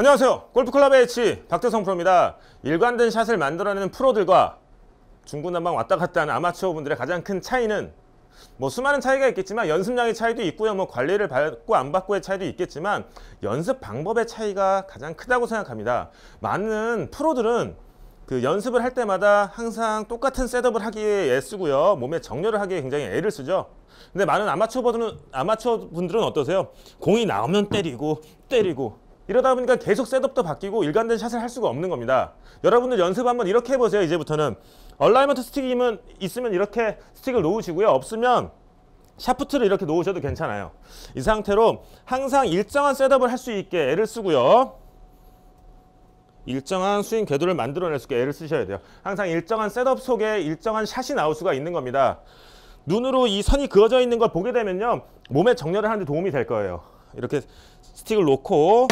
안녕하세요. 골프클럽의 H 박태성 프로입니다. 일관된 샷을 만들어내는 프로들과 중구난방 왔다 갔다 하는 아마추어 분들의 가장 큰 차이는 뭐 수많은 차이가 있겠지만 연습량의 차이도 있고요. 뭐 관리를 받고 안 받고의 차이도 있겠지만 연습 방법의 차이가 가장 크다고 생각합니다. 많은 프로들은 그 연습을 할 때마다 항상 똑같은 셋업을 하기에 애쓰고요. 몸에 정렬을 하기에 굉장히 애를 쓰죠. 근데 많은 아마추어 분들은 아마추어 분들은 어떠세요? 공이 나오면 때리고 때리고 이러다 보니까 계속 셋업도 바뀌고 일관된 샷을 할 수가 없는 겁니다. 여러분들 연습 한번 이렇게 해보세요. 이제부터는 얼라이먼트 스틱이면 있으면 이렇게 스틱을 놓으시고요. 없으면 샤프트를 이렇게 놓으셔도 괜찮아요. 이 상태로 항상 일정한 셋업을 할 수 있게 애를 쓰고요. 일정한 스윙 궤도를 만들어낼 수 있게 애를 쓰셔야 돼요. 항상 일정한 셋업 속에 일정한 샷이 나올 수가 있는 겁니다. 눈으로 이 선이 그어져 있는 걸 보게 되면요. 몸의 정렬을 하는 데 도움이 될 거예요. 이렇게 스틱을 놓고